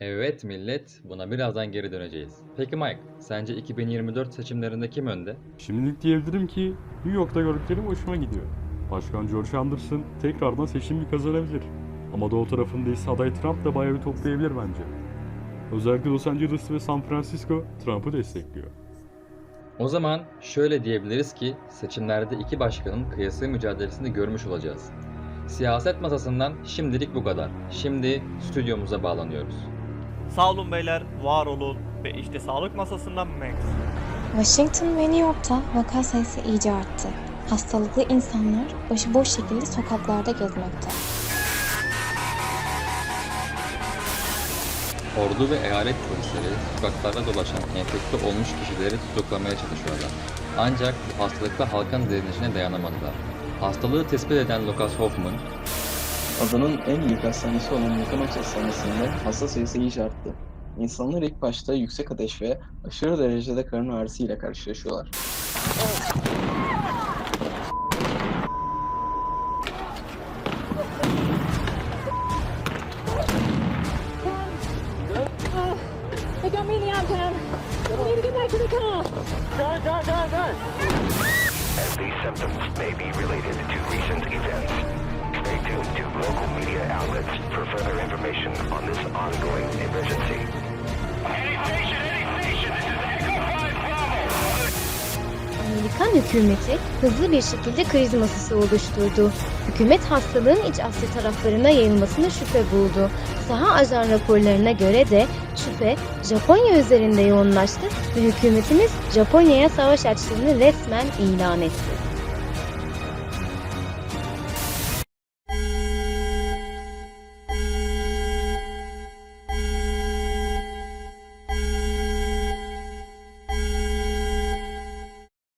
Evet millet, buna birazdan geri döneceğiz. Peki Mike, sence 2024 seçimlerinde kim önde? Şimdilik diyebilirim ki New York'ta gördüklerim hoşuma gidiyor. Başkan George Anderson tekrardan seçimi kazanabilir. Ama doğu tarafında ise aday Trump da bayağı bir toplayabilir bence. Özellikle Los Angeles ve San Francisco Trump'ı destekliyor. O zaman şöyle diyebiliriz ki seçimlerde iki başkanın kıyası mücadelesini görmüş olacağız. Siyaset masasından şimdilik bu kadar. Şimdi stüdyomuza bağlanıyoruz. Sağ olun beyler, var olun ve işte sağlık masasından Max. Washington ve New York'ta vaka sayısı iyice arttı. Hastalıklı insanlar başıboş şekilde sokaklarda gezmekte. Ordu ve eyalet polisleri sokaklarda dolaşan enfekte olmuş kişileri tutuklamaya çalışıyorlar. Ancak bu hastalıkla halkın direnişine dayanamadılar. Hastalığı tespit eden Lucas Hoffman, Adanın en büyük hastanesi olan Yıkanox Hastanesi'nde hasta sayısı iyice arttı. İnsanlar ilk başta yüksek ateş ve aşırı derecede karın ağrısı ile karşılaşıyorlar. These symptoms may be related to recent events. Stay tuned to local media outlets for further information on this ongoing emergency. Any station, any station, this is Echo 5 Bravo. Amerikan hükümeti hızlı bir şekilde kriz masası oluşturdu. Hükümet hastalığın iç Asya taraflarına yayılmasını şüphe buldu. Saha ajan raporlarına göre de şüphe Japonya üzerinde yoğunlaştı ve hükümetimiz Japonya'ya savaş açtığını resmen ilan etti.